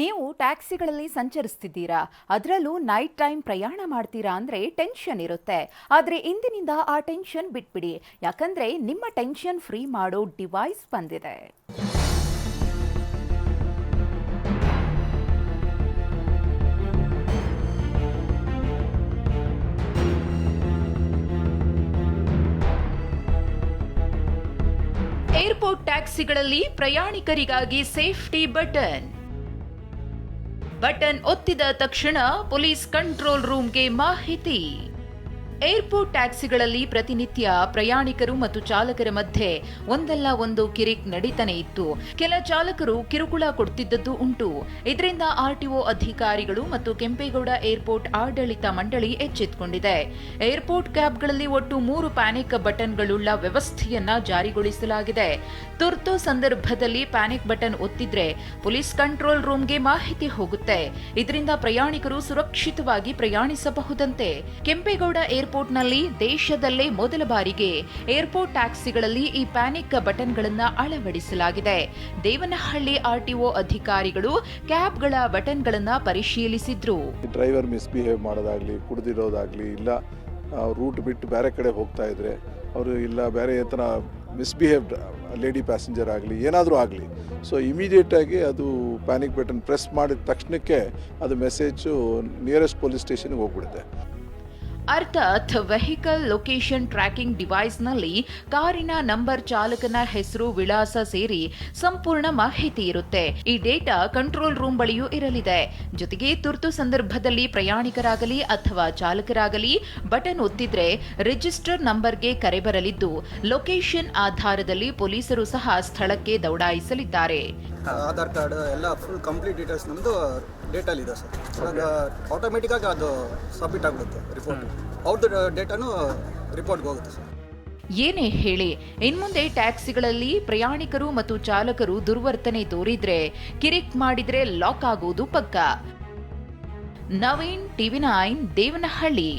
ನೀವು ಟ್ಯಾಕ್ಸಿಗಳಲ್ಲಿ ಸಂಚರಿಸ್ತಿದ್ದೀರಾ? ಅದರಲ್ಲೂ night time ಪ್ರಯಾಣ ಮಾಡ್ತೀರಾ ಅಂದರೆ ಟೆನ್ಷನ್ ಇರುತ್ತೆ. ಆದರೆ ಇಂದಿನಿಂದ ಆ ಟೆನ್ಷನ್ ಬಿಟ್ಬಿಡಿ. ಯಾಕಂದರೆ ನಿಮ್ಮ ಟೆನ್ಷನ್ ಫ್ರೀ ಮಾಡೋ ಡಿವೈಸ್ ಬಂದಿದೆ. ಏರ್ಪೋರ್ಟ್ ಟ್ಯಾಕ್ಸಿಗಳಲ್ಲಿ ಪ್ರಯಾಣಿಕರಿಗಾಗಿ ಸೇಫ್ಟಿ ಬಟನ್. ಬಟನ್ ಒತ್ತಿದ ತಕ್ಷಣ ಪೊಲೀಸ್ ಕಂಟ್ರೋಲ್ ರೂಮ್ಗೆ ಮಾಹಿತಿ. ಏರ್ಪೋರ್ಟ್ ಟ್ಯಾಕ್ಸಿಗಳಲ್ಲಿ ಪ್ರತಿನಿತ್ಯ ಪ್ರಯಾಣಿಕರು ಮತ್ತು ಚಾಲಕರ ಮಧ್ಯೆ ಒಂದಲ್ಲ ಒಂದು ಕಿರಿಕ್ ನಡೀತಾನೆ ಇತ್ತು. ಕೆಲ ಚಾಲಕರು ಕಿರುಕುಳ ಕೊಡ್ತಿದ್ದದ್ದು ಉಂಟು. ಇದರಿಂದ ಆರ್ಟಿಒ ಅಧಿಕಾರಿಗಳು ಮತ್ತು ಕೆಂಪೇಗೌಡ ಏರ್ಪೋರ್ಟ್ ಆಡಳಿತ ಮಂಡಳಿ ಎಚ್ಚೆತ್ತುಕೊಂಡಿದೆ ಏರ್ಪೋರ್ಟ್ ಕ್ಯಾಬ್ಗಳಲ್ಲಿ ಒಟ್ಟು ಮೂರು ಪ್ಯಾನಿಕ್ ಬಟನ್ಗಳುಳ್ಳ ವ್ಯವಸ್ಥೆಯನ್ನ ಜಾರಿಗೊಳಿಸಲಾಗಿದೆ. ತುರ್ತು ಸಂದರ್ಭದಲ್ಲಿ ಪ್ಯಾನಿಕ್ ಬಟನ್ ಒತ್ತಿದ್ರೆ ಪೊಲೀಸ್ ಕಂಟ್ರೋಲ್ ರೂಮ್ಗೆ ಮಾಹಿತಿ ಹೋಗುತ್ತೆ. ಇದರಿಂದ ಪ್ರಯಾಣಿಕರು ಸುರಕ್ಷಿತವಾಗಿ ಪ್ರಯಾಣಿಸಬಹುದಂತೆ. ಕೆಂಪೇಗೌಡ ಏರ್ಪೋರ್ಟ್ನಲ್ಲಿ ದೇಶದಲ್ಲೇ ಮೊದಲ ಬಾರಿಗೆ ಏರ್ಪೋರ್ಟ್ ಟ್ಯಾಕ್ಸಿಗಳಲ್ಲಿ ಈ ಪ್ಯಾನಿಕ್ ಬಟನ್ಗಳನ್ನು ಅಳವಡಿಸಲಾಗಿದೆ. ದೇವನಹಳ್ಳಿ ಆರ್ಟಿಒ ಅಧಿಕಾರಿಗಳು ಕ್ಯಾಬ್ಗಳ ಬಟನ್ಗಳನ್ನು ಪರಿಶೀಲಿಸಿದ್ರು. ಡ್ರೈವರ್ ಮಿಸ್ಬಿಹೇವ್ ಮಾಡೋದಾಗಲಿ, ಕುಡಿದಿರೋದಾಗ್ಲಿ, ಇಲ್ಲ ರೂಟ್ ಬಿಟ್ಟು ಬೇರೆ ಕಡೆ ಹೋಗ್ತಾ ಇದ್ರೆ, ಅವರು ಇಲ್ಲ, ಬೇರೆ ಥರ ಮಿಸ್ಬಿಹೇವ್ಡ್ ಲೇಡಿ ಪ್ಯಾಸೆಂಜರ್ ಆಗಲಿ, ಏನಾದರೂ ಆಗಲಿ, ಸೊ ಇಮಿಡಿಯೇಟಾಗಿ ಅದು ಪ್ಯಾನಿಕ್ ಬಟನ್ ಪ್ರೆಸ್ ಮಾಡಿದ ತಕ್ಷಣಕ್ಕೆ ಅದು ಮೆಸೇಜು ನಿಯರೆಸ್ಟ್ ಪೊಲೀಸ್ ಸ್ಟೇಷನ್ಗೆ ಹೋಗ್ಬಿಡುತ್ತೆ. ಅರ್ಥಾತ್ ವೆಹಿಕಲ್ ಲೊಕೇಶನ್ ಟ್ರ್ಯಾಕಿಂಗ್ ಡಿವೈಸ್ನಲ್ಲಿ ಕಾರಿನ ನಂಬರ್ ಚಾಲಕನ ಹೆಸರು, ವಿಳಾಸ ಸೇರಿ ಸಂಪೂರ್ಣ ಮಾಹಿತಿ ಇರುತ್ತೆ. ಈ ಡೇಟಾ ಕಂಟ್ರೋಲ್ ರೂಮ್ ಬಳಿಯೂ ಇರಲಿದೆ. ಜೊತೆಗೆ ತುರ್ತು ಸಂದರ್ಭದಲ್ಲಿ ಪ್ರಯಾಣಿಕರಾಗಲಿ ಅಥವಾ ಚಾಲಕರಾಗಲಿ ಬಟನ್ ಒತ್ತಿದ್ರೆ ರಿಜಿಸ್ಟರ್ ನಂಬರ್ಗೆ ಕರೆ ಬರಲಿದ್ದು ಲೊಕೇಶನ್ ಆಧಾರದಲ್ಲಿ ಪೊಲೀಸರು ಸಹ ಸ್ಥಳಕ್ಕೆ ದೌಡಾಯಿಸಲಿದ್ದಾರೆ. ಆಧಾರ್ ಕಾರ್ಡ್ ಎಲ್ಲ ಫುಲ್ ಕಂಪ್ಲೀಟ್ ಡೀಟೇಲ್ಸ್ ನಮ್ಮದು ಡೇಟಲ್ಲಿ ಇದೆ ಸರ್. ಅದಾಗ ಆಟೋಮೆಟಿಕ್ಕಾಗಿ ಅದು ಸಬ್ಮಿಟ್ ಆಗಿಬಿಡುತ್ತೆ ರಿಪೋರ್ಟ್ ಅವ್ರದ್ದು ಡೇಟಾನು ರಿಪೋರ್ಟ್ಗೆ ಹೋಗುತ್ತೆ ಸರ್. ಏನೇ ಹೇಳಿ ಇನ್ಮುಂದೆ ಟ್ಯಾಕ್ಸಿಗಳಲ್ಲಿ ಪ್ರಯಾಣಿಕರು ಮತ್ತು ಚಾಲಕರು ದುರ್ವರ್ತನೆ ತೋರಿದ್ರೆ ಕಿರಿಕ್ ಮಾಡಿದ್ರೆ ಲಾಕ್ ಆಗುವುದು ಪಕ್ಕ. Naveen TV nine Devanahalli.